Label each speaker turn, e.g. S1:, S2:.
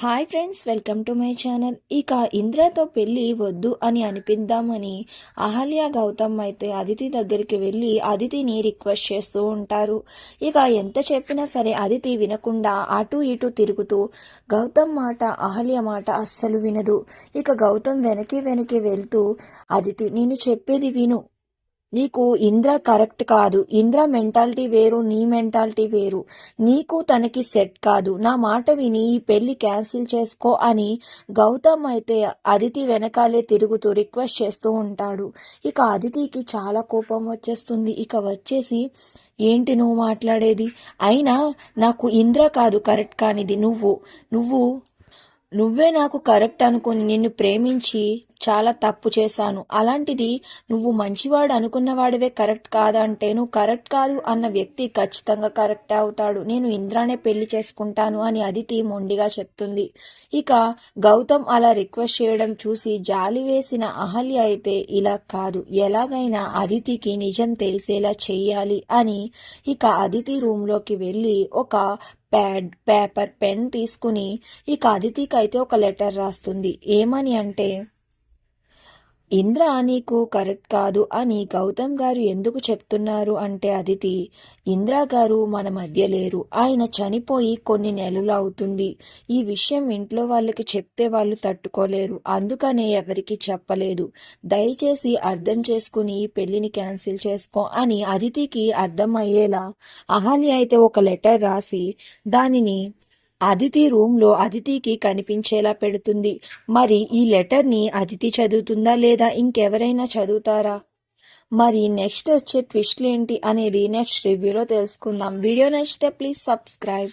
S1: Hi friends welcome to my channel. ఇక ఇంద్రతో పెళ్ళి వద్దు అని అనిపిద్దామని అహల్య గౌతమ్ అయితే అదితి దగ్గరికి వెళ్ళి అదితిని రిక్వెస్ట్ చేస్తూ ఉంటారు. ఇక ఎంత చెప్పినా సరే అదితి వినకుండా అటు ఇటు తిరుగుతూ గౌతమ్ మాట అహల్య మాట అస్సలు వినదు. ఇక గౌతమ్ వెనక్కి వెనక్కి వెళ్తూ అదితి నేను చెప్పేది విను. నీకు ఇంద్ర కరెక్ట్ కాదు. ఇంద్ర మెంటాలిటీ వేరు నీ మెంటాలిటీ వేరు. నీకు తనకి సెట్ కాదు. నా మాట విని ఈ పెళ్ళి క్యాన్సిల్ చేసుకో అని గౌతమ్ అయితే అదితి వెనకాలే తిరుగుతూ రిక్వెస్ట్ చేస్తూ ఉంటాడు. ఇక అదితికి చాలా కోపం వచ్చేస్తుంది. ఇక వచ్చేసి ఏంటి నువ్వు మాట్లాడేది? అయినా నాకు ఇంద్ర కాదు కరెక్ట్ కానిది. నువ్వు నువ్వు నువ్వే నాకు కరెక్ట్ అనుకుని నిన్ను ప్రేమించి చాలా తప్పు చేశాను. అలాంటిది నువ్వు మంచివాడు అనుకున్నవాడివే కరెక్ట్ కాదంటే నువ్వు కరెక్ట్ కాదు అన్న వ్యక్తి ఖచ్చితంగా కరెక్ట్ అవుతాడు. నేను ఇంద్రానే పెళ్ళి చేసుకుంటాను అని అదితి మొండిగా చెప్తుంది. ఇక గౌతమ్ అలా రిక్వెస్ట్ చేయడం చూసి జాలి వేసిన అహల్య అయితే ఇలా కాదు. ఎలాగైనా అదితికి నిజం తెలిసేలా చెయ్యాలి అని ఇక అదితి రూమ్లోకి వెళ్ళి ఒక ప్యాడ్ పేపర్ పెన్ తీసుకుని ఇక అదితికి అయితే ఒక లెటర్ రాస్తుంది. ఏమని అంటే ఇంద్ర నీకు కరెక్ట్ కాదు అని గౌతమ్ గారు ఎందుకు చెప్తున్నారు అంటే అదితి ఇంద్ర గారు మన మధ్య లేరు. ఆయన చనిపోయి కొన్ని నెలలు అవుతుంది. ఈ విషయం ఇంట్లో వాళ్ళకి చెప్తే వాళ్ళు తట్టుకోలేరు. అందుకనే ఎవరికి చెప్పలేదు. దయచేసి అర్థం చేసుకుని ఈ పెళ్ళిని క్యాన్సిల్ చేసుకో అని అదితికి అర్థమయ్యేలా అహల్య అయితే ఒక లెటర్ రాసి దానిని అదితి రూమ్లో అదితికి కనిపించేలా పెడుతుంది. మరి ఈ లెటర్ని అదితి చదువుతుందా లేదా? ఇంకెవరైనా చదువుతారా? మరి నెక్స్ట్ వచ్చే ట్విస్ట్లు ఏంటి అనేది నెక్స్ట్ రివ్యూలో తెలుసుకుందాం. వీడియో నచ్చితే ప్లీజ్ సబ్స్క్రైబ్.